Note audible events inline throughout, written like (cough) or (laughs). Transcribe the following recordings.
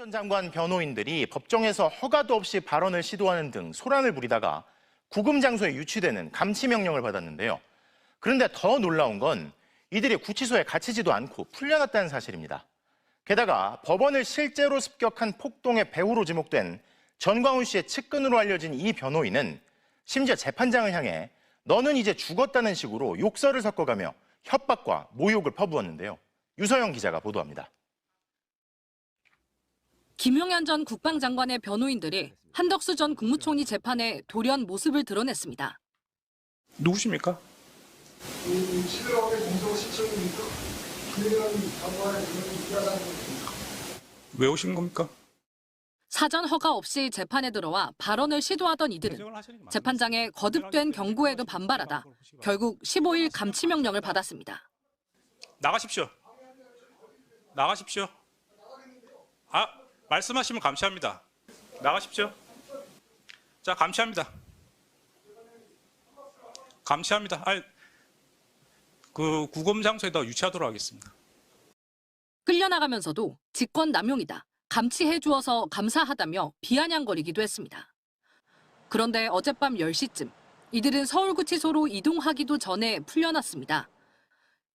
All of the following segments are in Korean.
전 장관 변호인들이 법정에서 허가도 없이 발언을 시도하는 등 소란을 부리다가 구금 장소에 유치되는 감치 명령을 받았는데요. 그런데 더 놀라운 건 이들이 구치소에 갇히지도 않고 풀려났다는 사실입니다. 게다가 법원을 실제로 습격한 폭동의 배후로 지목된 전광훈 씨의 측근으로 알려진 이 변호인은 심지어 재판장을 향해 너는 이제 죽었다는 식으로 욕설을 섞어가며 협박과 모욕을 퍼부었는데요. 유서영 기자가 보도합니다. 김용현 전 국방장관의 변호인들이 한덕수 전 국무총리 재판에 돌연 모습을 드러냈습니다. 누구십니까? 이 11월에 공소 시청이니까 김영현 장관의 그런 일하다는 겁니다. 왜 오신 겁니까? 사전 허가 없이 재판에 들어와 발언을 시도하던 이들은 재판장의 거듭된 경고에도 반발하다 결국 15일 감치 명령을 받았습니다. 나가십시오. 나가십시오. 아, 말씀하시면 감시합니다. 나가십시오. 자, 감시합니다. 감시합니다. 아, 그 구금 장소에다 유치하도록 하겠습니다. 끌려나가면서도 직권 남용이다. 감치해 주어서 감사하다며 비아냥거리기도 했습니다. 그런데 어젯밤 10시쯤 이들은 서울구치소로 이동하기도 전에 풀려났습니다.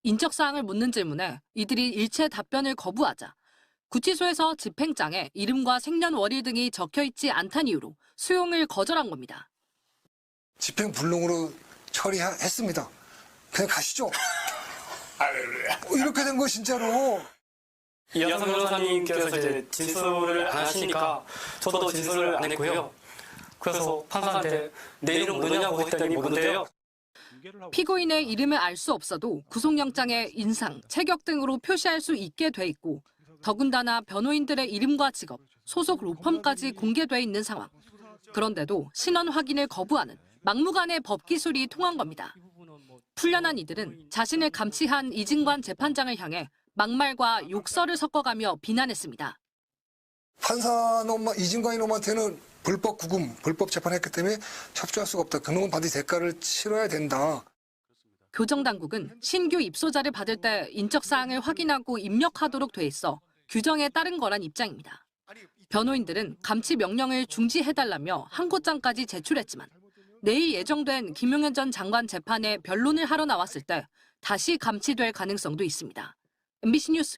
인적사항을 묻는 질문에 이들이 일체 답변을 거부하자 구치소에서 집행장에 이름과 생년월일 등이 적혀 있지 않다는 이유로 수용을 거절한 겁니다. 집행 불능으로 처리했습니다. 그냥 가시죠. (laughs) 어, 이렇게 된 거 진짜로. 이현성 변호사님께서 이제 진술을 안 하시니까 저도 진술을 안 했고요. 그래서 판사한테 내 이름 뭐냐고 했더니 뭔데요? 피고인의 이름을 알 수 없어도 구속영장에 인상, 체격 등으로 표시할 수 있게 돼 있고 더군다나 변호인들의 이름과 직업, 소속 로펌까지 공개돼 있는 상황. 그런데도 신원 확인을 거부하는 막무가내 법 기술이 통한 겁니다. 풀려난 이들은 자신을 감치한 이진관 재판장을 향해 막말과 욕설을 섞어가며 비난했습니다. 판사 놈 이진관 이 놈한테는 불법 구금, 불법 재판했기 때문에 협조할 수가 없다. 그놈은 반드시 대가를 치러야 된다. 교정 당국은 신규 입소자를 받을 때 인적 사항을 확인하고 입력하도록 돼 있어 규정에 따른 거란 입장입니다. 변호인들은 감치 명령을 중지해달라며 항고장까지 제출했지만 내일 예정된 김용현 전 장관 재판에 변론을 하러 나왔을 때 다시 감치될 가능성도 있습니다. MBC 뉴스